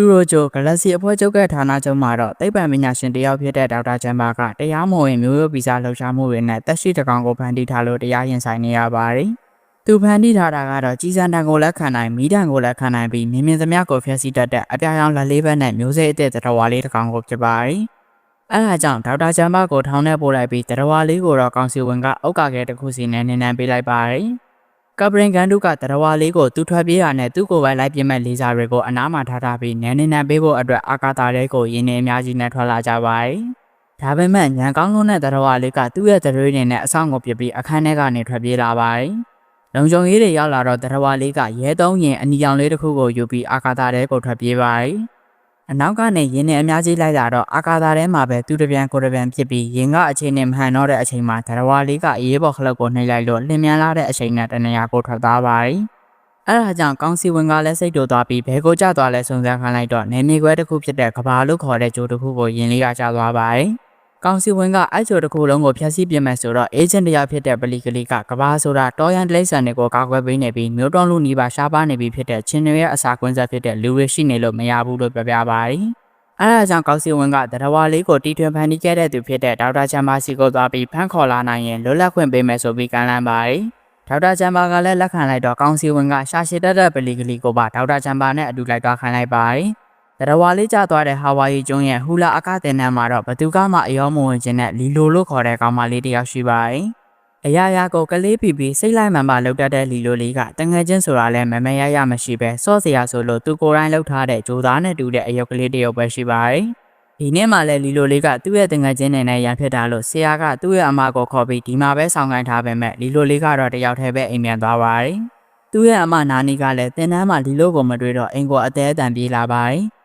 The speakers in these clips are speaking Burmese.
တူရိုဂျိုဂလက်ဆီအဖွဲ့ချုပ်ကဌာနချုပ်မှာတော့သိပ္ပံပညာရှင်တယောက်ဖြစ်တဲ့ဒေါက်တာချမ်ဘာကတရားမဝင်မျိုးရိုးဗီဇလှုပ်ရှားမှုတွေနဲ့တက်ရှိတကောင်ကိုဖန်တီးထားလို့တရားရင်ဆိုင်နေရပါတယ်။သူဖန်တီးထားတာကတော့ကြီးစံတန်ကိုလက်ခံနိုင်မိတံကိုလက်ခံနိုင်ပြီးမြင်မြင်သမျှကိုဖျက်ဆီးတတ်တဲ့အပြာရောင်လက်လေးဘက်နဲ့မျိုးစိတ်အသစ်တတော်ဝါလေးတစ်ကောင်ကိုဖြစ်ပါတယ်။အဲဒါကြောင့်ဒေါက်တာချမ်ဘာကိုထောင်းထဲပို့လိုက်ပြီးတတော်ဝါလေးကိုတော့ကောင်စီဝင်ကအုတ်ကာကဲတစ်ခုစီနဲ့နင်းနန်းပေးလိုက်ပါတယ်။ ကပရင်ကန်တို့ကတရဝါလေးကိုသူထွက်ပြေးရနဲ့သူ့ကိုယ်ပိုင်လိုက်ပြမဲ့လေးစားတွေကိုအနားမှာထားထားပြီးနန်းနေနန်းပေးဖို့အတွက်အာကာတာလေးကိုရင်းနေအများကြီးနဲ့ထွက်လာကြပါတယ်။ဒါပေမဲ့ညံကောင်းလုံးတဲ့တရဝါလေးကသူ့ရဲ့တရွေးနေနဲ့အဆောင်ကိုပြစ်ပြီးအခန်းထဲကနေထွက်ပြေးလာပါတယ်။လုံခြုံရေးတွေရောက်လာတော့တရဝါလေးကရဲသုံးရင်အနီရောင်လေးတစ်ခုကိုယူပြီးအာကာတာလေးကိုထွက်ပြေးပါတယ်။ အနောက်ကနေရင်းနေအများကြီးလိုက်လာတော့အာကာတာထဲမှာပဲသူတပြန်ကိုတပြန်ဖြစ်ပြီးရင်ကအချိန်နဲ့မဟန်တော့တဲ့အချိန်မှာတရဝါလေးကအေးဘော်ခလုတ်ကိုနှိပ်လိုက်လို့လင်းမြန်လာတဲ့အချိန်နဲ့တနေရာကိုထွက်သွားပါတယ်။အဲဒါကြောင့်ကောင်းစီဝင်ကလည်းစိတ်တူသွားပြီးဘဲကိုကျသွားလဲစုံစမ်းခိုင်းလိုက်တော့နေမြေခွဲတစ်ခုဖြစ်တဲ့ကဘာလို့ခေါ်တဲ့ဂျိုးတစ်ခုကိုယင်လေးကကျသွားပါတယ်။ ကောင်းစီဝင်ကအဲ့ဂျိုတစ်ခုလုံးကိုဖျက်ဆီးပြမယ်ဆိုတော့အေဂျင့်တယောက်ဖြစ်တဲ့ပလီကလေးကကဘာဆိုတာတော်ရန်တလိဆန်တွေကိုကာကွယ်ပေးနေပြီးမျိုးတော်လူနီးပါရှားပါနေပြီဖြစ်တဲ့ချင်းတွေရဲ့အစာကွင်းဆက်ဖြစ်တဲ့လူတွေရှိနေလို့မရဘူးလို့ပြောပြပါတယ်။အဲဒါကြောင့်ကောက်စီဝင်ကတရဝါလေးကိုတီထွင်ဖန်တီးခဲ့တဲ့သူဖြစ်တဲ့ဒေါက်တာချမ်ဘာစီကိုသွားပြီးဖမ်းခေါ်လာနိုင်ရင်လွတ်လပ်ခွင့်ပေးမယ်ဆိုပြီးကမ်းလှမ်းပါတယ်။ဒေါက်တာချမ်ဘာကလည်းလက်ခံလိုက်တော့ကောင်းစီဝင်ကရှာရှည်တက်တဲ့ပလီကလေးကိုပါဒေါက်တာချမ်ဘာနဲ့အတူလိုက်သွားခိုင်းလိုက်ပါတယ်။ တရဝါလေးကျသွားတဲ့ဟာဝါရီကျွန်းရဲ့ဟူလာအကတင်နန်းမှာတော့ဘသူကမှအယောမဝင်ခြင်းနဲ့လီလိုလို့ခေါ်တဲ့ကောင်မလေးတစ်ယောက်ရှိပါတယ်။အရာရာကိုကလေးပီပီစိတ်လိုက်မှန်မှလှုပ်တတ်တဲ့လီလိုလေးကတငယ်ချင်းဆိုတာလဲမမရရမရှိပဲစော့စရာဆိုလို့သူကိုယ်တိုင်လှုပ်ထားတဲ့ဂျိုသားနဲ့တူတဲ့အယုတ်ကလေးတစ်ယောက်ပဲရှိပါတယ်။ဒီနေ့မှလည်းလီလိုလေးကသူ့ရဲ့တငယ်ချင်းနေနဲ့ရန်ဖြစ်တာလို့ဆရာကသူ့ရဲ့အမကိုခေါ်ပြီးဒီမှာပဲဆောင်ခိုင်းထားပေမဲ့လီလိုလေးကတော့တယောက်တည်းပဲအိမ်ပြန်သွားပါတယ်။သူ့ရဲ့အမနာနီကလည်းတင်တန်းမှာလီလိုကိုမတွေ့တော့အိမ်ကိုအသေးအတန်ပြေးလာပါတယ်။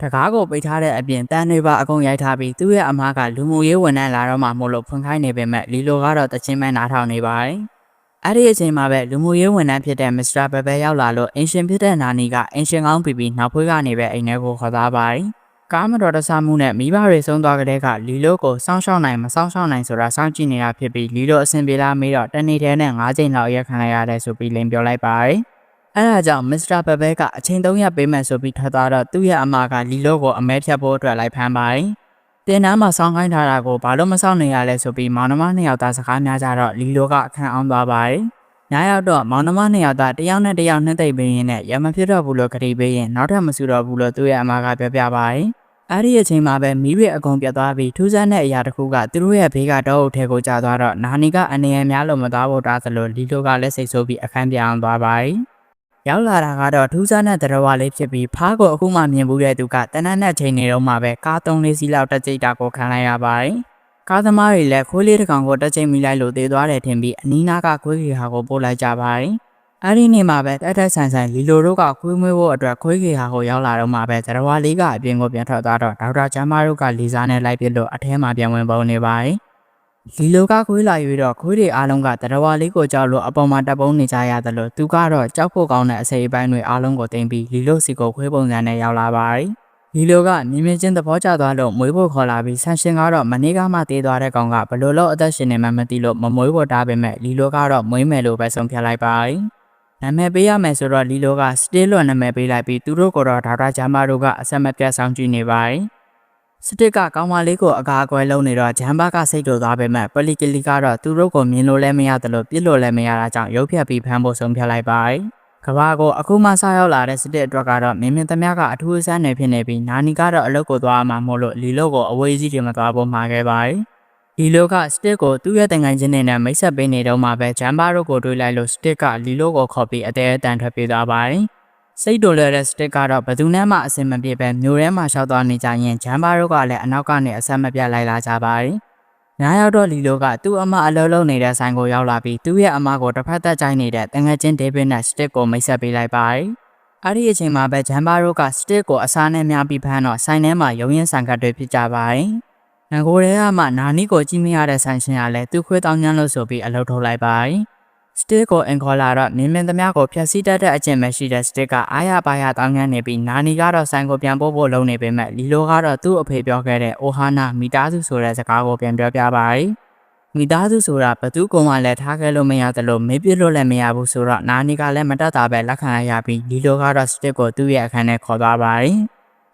တကားကိုပိတ်ထားတဲ့အပြင်တန်းတွေပါအကုန်ရိုက်ထားပြီးသူ့ရဲ့အမားကလူမှုရေးဝန်ထမ်းလာတော့မှမို့လို့ဖွင့်ခိုင်းနေပေမဲ့လီလိုကတော့တချင်းမဲနားထောင်နေပါတယ်။အဲ့ဒီအချိန်မှာပဲလူမှုရေးဝန်ထမ်းဖြစ်တဲ့မစ္စတာဘဘဲရောက်လာလို့အင်ရှင်ဖြစ်တဲ့နာနီကအင်ရှင်ကောင်းပြီးပြီးနောက်ဖွေးကနေပဲအိမ်ထဲကိုခေါ်သွားပါတယ်။ကားမတော်တဆမှုနဲ့မိဘတွေဆုံးသွားကြတဲ့ကလီလိုကိုစောင်းရှောင်းနိုင်မစောင်းရှောင်းနိုင်ဆိုတာစောင့်ကြည့်နေတာဖြစ်ပြီးလီလိုအဆင်ပြေလားမေးတော့တနေ့တည်းနဲ့၅ချိန်လောက်ရက်ခံလိုက်ရတယ်ဆိုပြီးလင်းပြောလိုက်ပါတယ်။ အဲဒါကြောင့်မစ္စတာဘဘဲကအချိန်3ရက်ပေးမယ်ဆိုပြီးထွက်သွားတော့သူ့ရဲ့အမကလီလိုကိုအမဲဖြတ်ဖို့အတွက်လိုက်ဖမ်းပါတယ်။တင်နားမှာဆောင်းခိုင်းထားတာကိုဘာလို့မဆောင်းနေရလဲဆိုပြီးမောင်နှမနှစ်ယောက်သားစကားများကြတော့လီလိုကအခန်းအောင်သွားပါတယ်။ညရောက်တော့မောင်နှမနှစ်ယောက်သားတယောက်နဲ့တယောက်နှိမ့်သိပ်ပေးရင်းနဲ့ရမဖြစ်တော့ဘူးလို့ခရီးပေးရင်နောက်ထပ်မဆူတော့ဘူးလို့သူ့ရဲ့အမကပြောပြပါတယ်။အဲ့ဒီအချိန်မှာပဲမီးရအကုန်ပြတ်သွားပြီးထူးဆန်းတဲ့အရာတစ်ခုကသူတို့ရဲ့ဘေးကတော့အုပ်ထဲကိုကျသွားတော့နာနီကအနေရများလို့မသွားဖို့တားသလိုလီလိုကလည်းစိတ်ဆိုးပြီးအခန်းပြောင်းသွားပါတယ်။ ရောက်လာတာကတော့ထူးဆန်းတဲ့တရဝလေးဖြစ်ပြီးဖားကိုအခုမှမြင်ဘူးတဲ့သူကတနက်နဲ့ချိန်နေတော့မှပဲကားသုံးလေးစီးလောက်တက်ကြိတ်တာကိုခံလိုက်ရပါတယ်။ကားသမားတွေလည်းခွေးလေးတစ်ကောင်ကိုတက်ကြိတ်မိလိုက်လို့သေသွားတယ်ထင်ပြီးအနီးနားကခွေးကြီးဟာကိုပို့လိုက်ကြပါတယ်။အဲဒီနေ့မှာပဲတက်တက်ဆန်ဆန်လီလိုတို့ကခွေးမွေးဖို့အတွက်ခွေးကြီးဟာကိုရောက်လာတော့မှပဲတရဝလေးကအပြင်ကိုပြန်ထွက်သွားတော့ဒေါက်တာချမ်းမတို့ကလီစာနဲ့လိုက်ပြလို့အထဲမှာပြန်ဝင်ပုံနေပါတယ်။ လီလိုကခွေးလာ၍တော့ခွေးတွေအားလုံးကတရဝါလေးကိုကြောက်လို့အပေါ်မှာတပ်ပုံးနေကြရတယ်လို့သူကတော့ကြောက်ဖို့ကောင်းတဲ့အစိပ်အပိုင်းတွေအားလုံးကိုတင်ပြီးလီလိုစီကိုခွေးပုံစံနဲ့ရောက်လာပါတယ်။လီလိုကမြင်မြင်ချင်းသဘောကျသွားလို့မွေးဖို့ခေါ်လာပြီးဆန်ရှင်ကတော့မနေ့ကမှတေးသွားတဲ့ကောင်ကဘလို့လို့အသက်ရှင်နေမှမသိလို့မမွေးဖို့တားပေမဲ့လီလိုကတော့မွေးမယ်လို့ပဲဆုံးဖြတ်လိုက်ပါတယ်။နာမည်ပေးရမယ်ဆိုတော့လီလိုကစတေးလွန်နာမည်ပေးလိုက်ပြီးသူတို့ကတော့ဒေါက်တာဂျာမာတို့ကအဆက်မပြတ်ဆောင်ကြည့်နေပါတယ်။ စတစ်ကကောင်းမလေးကိုအကာအကွယ်လုံးနေတော့ဂျမ်ဘာကစိတ်တူသွားပေမဲ့ပလီကလီကတော့သူတို့ကိုမြင်လို့လည်းမရတယ်လို့ပြစ်လို့လည်းမရတာကြောင့်ရုပ်ဖြတ်ပြီးဖမ်းဖို့ဆုံးဖြတ်လိုက်ပါတယ်။ကဘာကိုအခုမှဆောက်ရောက်လာတဲ့စတစ်အတွက်ကတော့မင်းမင်းသမ ्या ကအထူးအဆန်းနေဖြစ်နေပြီးနာနီကတော့အလုပ်ကိုသွားမှမို့လို့လီလိုကိုအဝေးကြီးတွေမသွားဖို့မှာခဲ့ပါတယ်။လီလိုကစတစ်ကိုသူ့ရဲ့တန်ခိုင်ချင်းနဲ့မိတ်ဆက်ပေးနေတော့မှပဲဂျမ်ဘာတို့ကိုတွေးလိုက်လို့စတစ်ကလီလိုကိုခေါ်ပြီးအသေးအတန်ထွက်ပြေးသွားပါတယ်။ စိတ်တိုလွယ်တဲ့စတစ်ကတော့ဘယ်သူနဲ့မှအဆင်မပြေပဲမျိုးထဲမှာရှောက်သွားနေကြရင်ဂျမ်ဘာတို့ကလည်းအနောက်ကနေအဆက်မပြတ်လိုက်လာကြပါတယ်။ညာရောက်တော့လီလိုကသူ့အမအလုံးလုံးနေတဲ့ဆိုင်ကိုရောက်လာပြီးသူ့ရဲ့အမကိုတစ်ဖက်သက်ကြိုင်းနေတဲ့တငယ်ချင်းဒေးဗစ်နဲ့စတစ်ကိုမိတ်ဆက်ပေးလိုက်ပါတယ်။အဲ့ဒီအချိန်မှာပဲဂျမ်ဘာတို့ကစတစ်ကိုအစားနဲ့များပြီးဖမ်းတော့ဆိုင်ထဲမှာရုံရင်ဆန်ကတ်တွေဖြစ်ကြပါတယ်။ငကိုရဲကမှနာနီကိုကြည့်မရတဲ့ဆိုင်ရှင်ကလည်းသူ့ခွေးတောင်းညမ်းလို့ဆိုပြီးအလုပ်ထုတ်လိုက်ပါတယ်။ စတစ်ကိုအင်ခေါ်လာတော့မြင်မြင်သမျှကိုဖျက်ဆီးတတ်တဲ့အကျင့်ပဲရှိတဲ့စတစ်ကအားရပါရတောင်းငန်းနေပြီးနာနီကတော့ဆိုင်ကိုပြန်ပို့ဖို့လုပ်နေပေမဲ့လီလိုကတော့သူ့အဖေပြောခဲ့တဲ့အိုဟာနာမိသားစုဆိုတဲ့စကားကိုပြန်ပြောပြပါတယ်မိသားစုဆိုတာဘသူကမှလည်းထားခဲ့လို့မရသလိုမေးပြလို့လည်းမရဘူးဆိုတော့နာနီကလည်းမတတ်တာပဲလက်ခံရပြီးလီလိုကတော့စတစ်ကိုသူ့ရဲ့အခန်းထဲခေါ်သွားပါတယ်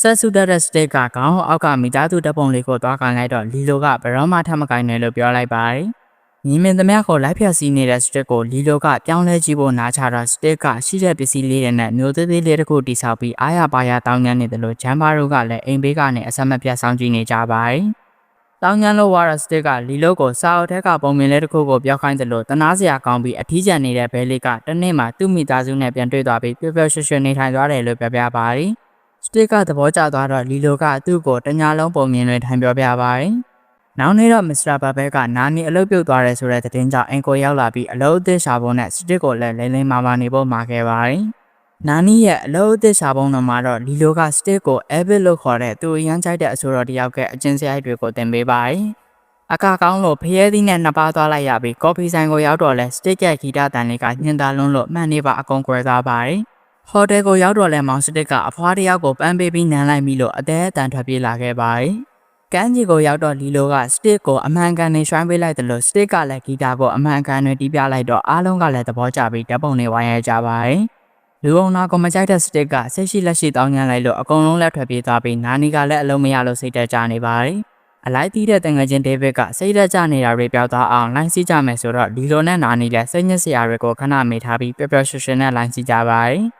ဆက်စုတက်တဲ့စတစ်ကခေါင်းအောက်ကမိသားစုတပ်ပုံလေးကိုသွားကန်လိုက်တော့လီလိုကဘယ်တော့မှထပ်မကင်နဲ့လို့ပြောလိုက်ပါတယ်။ ညီမင်သမျှကိုလိုက်ဖြတ်စီးနေတဲ့စတစ်ကိုလီလိုကပြောင်းလဲကြည့်ဖို့နားချတော့စတစ်ကရှိတဲ့ပစ္စည်းလေးတွေနဲ့မျိုးသေးသေးလေးတစ်ခုတိဆောက်ပြီးအားရပါရတောင်းညမ်းနေတယ်လို့ဂျမ်ဘာတို့ကလည်းအိမ်ဘေးကနေအဆက်မပြတ်ဆောင်ကြည့်နေကြပါတယ်။တောင်းညမ်းလို့ဝါရစတစ်ကလီလိုကိုစာအုပ်ထက်ကပုံမြင်လေးတစ်ခုကိုပြောခိုင်းတယ်လို့တနာစရာကောင်းပြီးအထီးကျန်နေတဲ့ဘဲလေးကတနေ့မှသူ့မိသားစုနဲ့ပြန်တွေ့သွားပြီးပျော်ပျော်ရွှင်ရွှင်နေထိုင်သွားတယ်လို့ပြောပြပါတယ်။စတစ်ကသဘောကျသွားတော့လီလိုကသူ့ကိုတညာလုံးပုံမြင်တွေထိုင်ပြောပြပါတယ်။ နောက်နေ့တော့မစ္စတာဘဘဲကနာနီအလုပ်ပြုတ်သွားတယ်ဆိုတဲ့သတင်းကြောင့်အင်ကိုရောက်လာပြီးအလုပ်အသစ်ရှာဖို့နဲ့စတစ်ကိုလည်းလိမ့်လိမ့်မာမာနေဖို့မှာခဲ့ပါတယ်။နာနီရဲ့အလုပ်အသစ်ရှာပုံတော်မှာတော့လီလိုကစတစ်ကိုအဲဘစ်လို့ခေါ်တဲ့သူအရန်ကြိုက်တဲ့အဆိုတော်တယောက်ကအကျဉ်းစရိုက်တွေကိုတင်ပေးပါတယ်။အကာကောင်းလို့ဖျဲသီးနဲ့နှစ်ပါးသွားလိုက်ရပြီးကော်ဖီဆိုင်ကိုရောက်တော့လဲစတစ်ရဲ့ဂီတတန်လေးကညင်သာလွန်းလို့မှန်နေပါအကုန်ကွယ်သွားပါတယ်။ဟိုတယ်ကိုရောက်တော့လဲမောင်စတစ်ကအဖွားတယောက်ကိုပန်းပေးပြီးနမ်းလိုက်ပြီးလို့အသေးအတန်ထွက်ပြေးလာခဲ့ပါတယ်။ ကမ်းခြေကိုရောက်တော့လီလိုကစတစ်ကိုအမှန်ကန်နဲ့ရွှိုင်းပေးလိုက်တယ်လို့စတစ်ကလည်းဂီတာကိုအမှန်ကန်နဲ့တီးပြလိုက်တော့အားလုံးကလည်းသဘောကျပြီးဓာတ်ပုံတွေဝိုင်းရကြပါတယ်။လူအောင်နာကိုမကြိုက်တဲ့စတစ်ကဆက်ရှိလက်ရှိတောင်းညမ်းလိုက်လို့အကုန်လုံးလက်ထွက်ပြေးသွားပြီးနာနီကလည်းအလုံးမရလို့စိတ်တက်ကြနေပါတယ်။အလိုက်တီးတဲ့တငယ်ချင်းဒေးဗစ်ကစိတ်တက်ကြနေတာတွေပြောက်သွားအောင်လိုင်းစီးကြမယ်ဆိုတော့လီလိုနဲ့နာနီလည်းစိတ်ညစ်စရာတွေကိုခဏမေးထားပြီးပျော်ပျော်ရွှင်ရွှင်နဲ့လိုင်းစီးကြပါတယ်။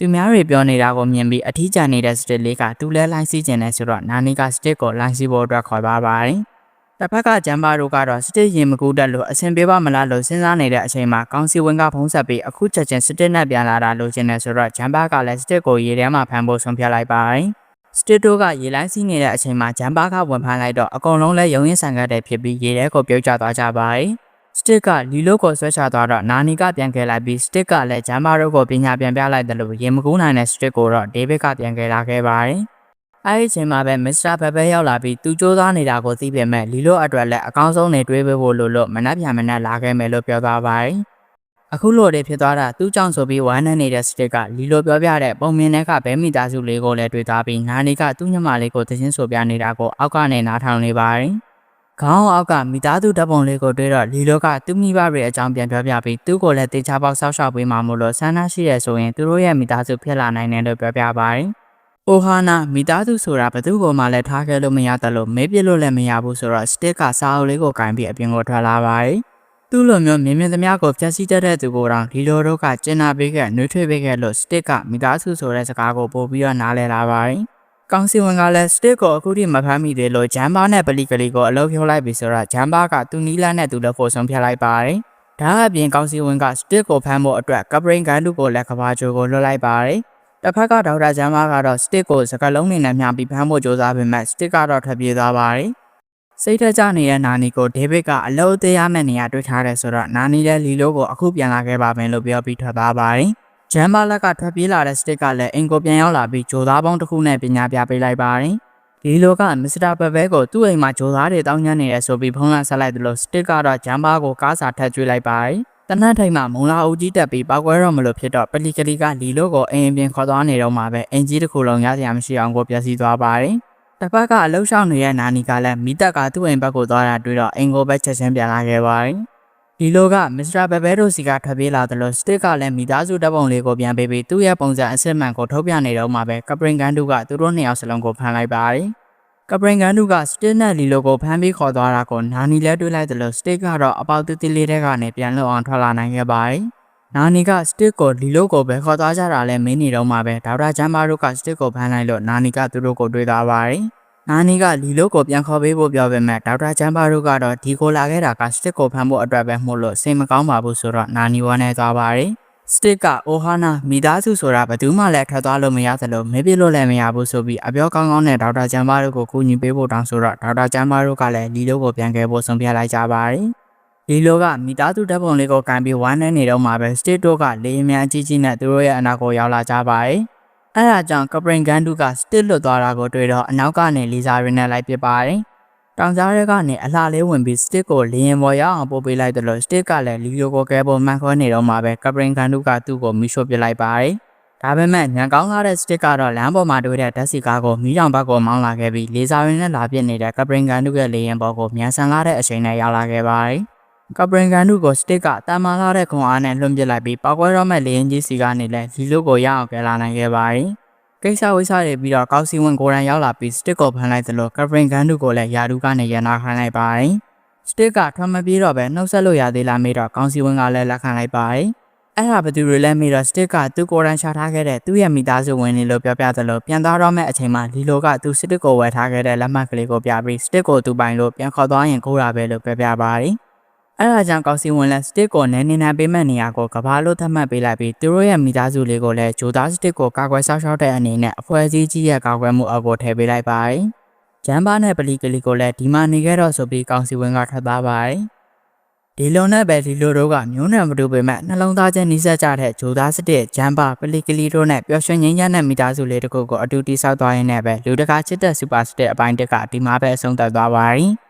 သူများတွေပြောနေတာကိုမြင်ပြီးအထီးကျန်နေတဲ့စတစ်လေးကသူလဲလိုင်းစီးကျင်နေဆိုတော့နာနီကစတစ်ကိုလိုင်းစီးဖို့အတွက်ခေါ်ပါပါတယ်။တစ်ဖက်ကဂျမ်ဘာတို့ကတော့စတစ်ရင်မကူတက်လို့အဆင်ပြေပါမလားလို့စဉ်းစားနေတဲ့အချိန်မှာကောင်းစီဝင်ကဖုံးဆက်ပြီးအခုချက်ချင်းစတစ်နဲ့ပြန်လာတာလို့ကျင်နေဆိုတော့ဂျမ်ဘာကလည်းစတစ်ကိုရေထဲမှာဖမ်းဖို့ဆုံးဖြတ်လိုက်ပါတယ်။စတစ်တို့ကရေလိုင်းစီးနေတဲ့အချိန်မှာဂျမ်ဘာကဝင်ဖမ်းလိုက်တော့အကုန်လုံးလဲရုံရင်းဆန်ကတ်တဲ့ဖြစ်ပြီးရေထဲကိုပြုတ်ကျသွားကြပါတယ်။ စတစ်ကလီလိုကိုဆွဲချသွားတော့နာနီကပြန်ခဲ့လိုက်ပြီးစတစ်ကလည်းဂျမ်ဘာတို့ကိုပညာပြန်ပြလိုက်တယ်လို့ရေမကူးနိုင်တဲ့စတစ်ကိုတော့ဒေးဗစ်ကပြန်ခဲ့လာခဲ့ပါတယ်။အဲဒီအချိန်မှာပဲမစ္စတာဘဘဲရောက်လာပြီးသူစ조사နေတာကိုသိပေမဲ့လီလိုအတွက်လည်းအကောင်းဆုံးနေတွေးပေးဖို့လို့လို့မနှက်ပြန်မနှက်လာခဲ့မယ်လို့ပြောသွားပါတယ်။အခုလိုတွေဖြစ်သွားတာသူ့ကြောင့်ဆိုပြီးဝမ်းနဲ့နေတဲ့စတစ်ကလီလိုပြောပြတဲ့ပုံမြင်တဲ့ကဘဲမိသားစုလေးကိုလည်းတွေ့သွားပြီးနာနီကသူ့ညမလေးကိုသင်းဆိုပြနေတာကိုအောက်ကနေနားထောင်နေပါတယ်။ ခေါင်းအောက်ကမိသားစုဓာတ်ပုံလေးကိုတွေ့တော့လီလိုကသူ့မိဘတွေအကြောင်းပြန်ပြောပြပြီးသူ့ကိုလည်းတေချာပေါက်ဆောက်ရှောက်ပေးမှမို့လို့ဆန္ဒရှိရဆိုရင်သူတို့ရဲ့မိသားစုဖြစ်လာနိုင်တယ်လို့ပြောပြပါတယ်။အိုဟာနာမိသားစုဆိုတာဘယ်သူ့ကိုမှလည်းထားခဲ့လို့မရတယ်လို့မေးပြလို့လည်းမရဘူးဆိုတော့စတစ်ကစာအုပ်လေးကိုကင်ပြီးအပြင်ကိုထွက်လာပါတယ်။သူ့လိုမျိုးမြင်မြင်သမျှကိုဖျက်ဆီးတတ်တဲ့သူကိုတော့ဒီလိုတော့ကကျင်နာပေးခဲ့နှွေးထွေးပေးခဲ့လို့စတစ်ကမိသားစုဆိုတဲ့စကားကိုပို့ပြီးတော့နားလည်လာပါတယ်။ ကောင်စီဝင်ကလည်းစတစ်ကိုအခုထိမဖမ်းမိသေးလို့ဂျမ်ဘာနဲ့ပလီကလီကိုအလုပ်ဖြုတ်လိုက်ပြီဆိုတော့ဂျမ်ဘာကသူနီးလာနဲ့သူလည်းဖို့ဆုံးဖြတ်လိုက်ပါတယ်။ဒါအပြင်ကောင်စီဝင်ကစတစ်ကိုဖမ်းဖို့အတွက်ကပရိန်ကန်လူကိုလည်းကဘာဂျိုကိုလွှတ်လိုက်ပါတယ်။တစ်ဖက်ကဒေါက်တာဂျမ်ဘာကတော့စတစ်ကိုစကလုံးနေနဲ့မျှပြီးဖမ်းဖို့ကြိုးစားပေမဲ့စတစ်ကတော့ထွက်ပြေးသွားပါတယ်။စိတ်ထကြနေတဲ့နာနီကိုဒေးဗစ်ကအလုပ်သေးရမယ့်နေရာတွေ့ထားတယ်ဆိုတော့နာနီလည်းလီလိုကိုအခုပြန်လာခဲ့ပါမယ်လို့ပြောပြီးထွက်သွားပါတယ်။ ဂျမ်ဘာလက်ကထွက်ပြေးလာတဲ့စတစ်ကလည်းအင်ကိုပြန်ရောက်လာပြီးဂျိုသားပေါင်းတစ်ခုနဲ့ပညာပြပေးလိုက်ပါတယ်။ဒီလိုကမစ္စတာပဘဲကိုသူ့အိမ်မှာဂျိုသားတွေတောင်းညံ့နေရဆိုပြီးဖုန်းလဆက်လိုက်တယ်လို့စတစ်ကတော့ဂျမ်ဘာကိုကားစာထပ်ကျွေးလိုက်ပါတယ်။တနတ်ထိုင်မှာမုံလာအုပ်ကြီးတက်ပြီးပောက်ကွဲတော့မလို့ဖြစ်တော့ပလီကလီကလီလိုကိုအိမ်ပြင်ခေါ်သွားနေတော့မှပဲအင်ကြီးတစ်ခုလုံးရစရာမရှိအောင်ကိုပြစီသွားပါတယ်။တစ်ဖက်ကအလှရှောင်းနေတဲ့နာနီကလည်းမိတက်ကသူ့အိမ်ဘက်ကိုသွားတာတွေ့တော့အင်ကိုပဲချက်ချင်းပြန်လာခဲ့ပါတယ်။ ဒီလိုကမစ္စတာဘဘဲတို့စီကထွက်ပြေးလာတယ်လို့စတစ်ကလည်းမိသားစုတပ်ပုံလေးကိုပြန်ပေးပြီးသူ့ရဲ့ပုံစံအစ်စ်မှန်ကိုထုတ်ပြနေတော့မှပဲကပရင်ကန်တို့ကသူတို့နှစ်ယောက်စလုံးကိုဖမ်းလိုက်ပါတယ်။ကပရင်ကန်တို့ကစတစ်နဲ့လီလိုကိုဖမ်းပြီးခေါ်သွားတာကိုနာနီလည်းတွေ့လိုက်တယ်လို့စတစ်ကတော့အပေါက်သေးသေးလေးတဲ့ကနေပြန်လွတ်အောင်ထွက်လာနိုင်ခဲ့ပါတယ်။နာနီကစတစ်ကိုလီလိုကိုပဲခေါ်သွားကြတာလဲမင်းနေတော့မှပဲဒေါက်တာချမ်းဘာတို့ကစတစ်ကိုဖမ်းလိုက်လို့နာနီကသူတို့ကိုတွေ့သွားပါတယ်။ နာနီကလီလိုကိုပြန်ခေါ်ပေးဖို့ပြောပေမဲ့ဒေါက်တာချမ်းဘာတို့ကတော့ဒီကိုလာခဲ့တာကစတစ်ကိုဖမ်းဖို့အတွက်ပဲမို့လို့စိတ်မကောင်းပါဘူးဆိုတော့နာနီဝမ်းနေသွားပါတယ်။စတစ်ကအိုဟာနာမိသားစုဆိုတာဘယ်သူမှလည်းထွက်သွားလို့မရသလိုမေးပြလို့လည်းမရဘူးဆိုပြီးအပြောကောင်းကောင်းနဲ့ဒေါက်တာချမ်းဘာတို့ကိုကူညီပေးဖို့တောင်းဆိုတော့ဒေါက်တာချမ်းဘာတို့ကလည်းလီလိုကိုပြန်ခဲ့ဖို့ဆုံးဖြတ်လိုက်ကြပါတယ်။လီလိုကမိသားစုဓာတ်ပုံလေးကိုကန်ပြီးဝမ်းနေနေတော့မှပဲစတစ်တို့ကလေယာဉ်များကြီးကြီးနဲ့သူတို့ရဲ့အနာကိုရောက်လာကြပါတယ်။ အဲဒါကြောင့်ကပရင်ကန်ဒူကစတစ်လွတ်သွားတာကိုတွေ့တော့အနောက်ကနေလီဇာရီနဲ့လိုက်ပစ်ပါတယ်။တောင်ကြားရဲကနေအလှလေးဝင်ပြီးစတစ်ကိုလေရင်ပေါ်ရောက်အောင်ပို့ပေးလိုက်တယ်လို့စတစ်ကလည်းလီယိုကိုကဲပေါ်မှန်ခွဲနေတော့မှပဲကပရင်ကန်ဒူကသူ့ကိုမီးရှို့ပစ်လိုက်ပါတယ်။ဒါပေမဲ့ညံကောင်းလာတဲ့စတစ်ကတော့လမ်းပေါ်မှာတွေ့တဲ့ဓာတ်စီကားကိုမီးတောင်ဘက်ကိုမောင်းလာခဲ့ပြီးလေဇာရီနဲ့လာပစ်နေတဲ့ကပရင်ကန်ဒူရဲ့လေရင်ပေါ်ကိုမြန်ဆန်လာတဲ့အချိန်နဲ့ရောက်လာခဲ့ပါတယ်။ ကပရင်ကန်ဒူကိုစတစ်ကတာမန်လာတဲ့ခွန်အားနဲ့လွှင့်ပစ်လိုက်ပြီးပောက်ကွဲတော့မဲ့လေရင်ကြီးစီကနေလည်းလီလိုကိုရအောင်ကဲလာနိုင်ခဲ့ပါတယ်။ကိစ္စဝိစ္စတွေပြီးတော့ကောက်စီဝင်ကိုရန်ရောက်လာပြီးစတစ်ကိုဖမ်းလိုက်သလိုကပရင်ကန်တို့ကိုလည်းယာဒူကနေရန်နာခိုင်းလိုက်ပါတယ်စတစ်ကထွက်မပြေးတော့ပဲနှုတ်ဆက်လို့ရသေးလားမေးတော့ကောက်စီဝင်ကလည်းလက်ခံလိုက်ပါတယ်အဲ့ဒါဘသူတွေလဲမေးတော့စတစ်ကသူကိုရန်ရှာထားခဲ့တဲ့သူ့ရဲ့မိသားစုဝင်တွေလို့ပြောပြသလိုပြန်သွားတော့မဲ့အချိန်မှာလီလိုကသူစတစ်ကိုဝယ်ထားခဲ့တဲ့လက်မှတ်ကလေးကိုပြပြီးစတစ်ကိုသူပိုင်လို့ပြန်ခေါ်သွားရင်ကိုရာပဲလို့ပြောပြပါတယ် အဲ့ဒါကြောင့်ကောက်စီဝင်လက်စတစ်ကိုနဲနေနံပေးမဲ့နေရာကိုကဘာလို့သတ်မှတ်ပေးလိုက်ပြီးသူတို့ရဲ့မိသားစုလေးကိုလည်းဂျိုသားစတစ်ကိုကာကွယ်ဆောက်ရှောက်တဲ့အနေနဲ့အဖွဲ့အစည်းကြီးရဲ့ကာကွယ်မှုအောက်ကိုထည့်ပေးလိုက်ပါတယ်။ဂျမ်ဘာနဲ့ပလီကလီကိုလည်းဒီမှာနေခဲ့တော့ဆိုပြီးကောက်စီဝင်ကထွက်သွားပါတယ်။ဒီလိုနဲ့ပဲဒီလိုတို့ကမျိုးနံမတူပေမဲ့နှလုံးသားချင်းနှီးစပ်ကြတဲ့ဂျိုသားစတစ်ဂျမ်ဘာပလီကလီတို့နဲ့ပျော်ရွှင်ငြိမ်းချမ်းတဲ့မိသားစုလေးတစ်ခုကိုအတူတိဆောက်သွားရင်းနဲ့ပဲလူတကာချစ်တဲ့စူပါစတစ်အပိုင်းတစ်ကဒီမှာပဲအဆုံးသတ်သွားပါရီ။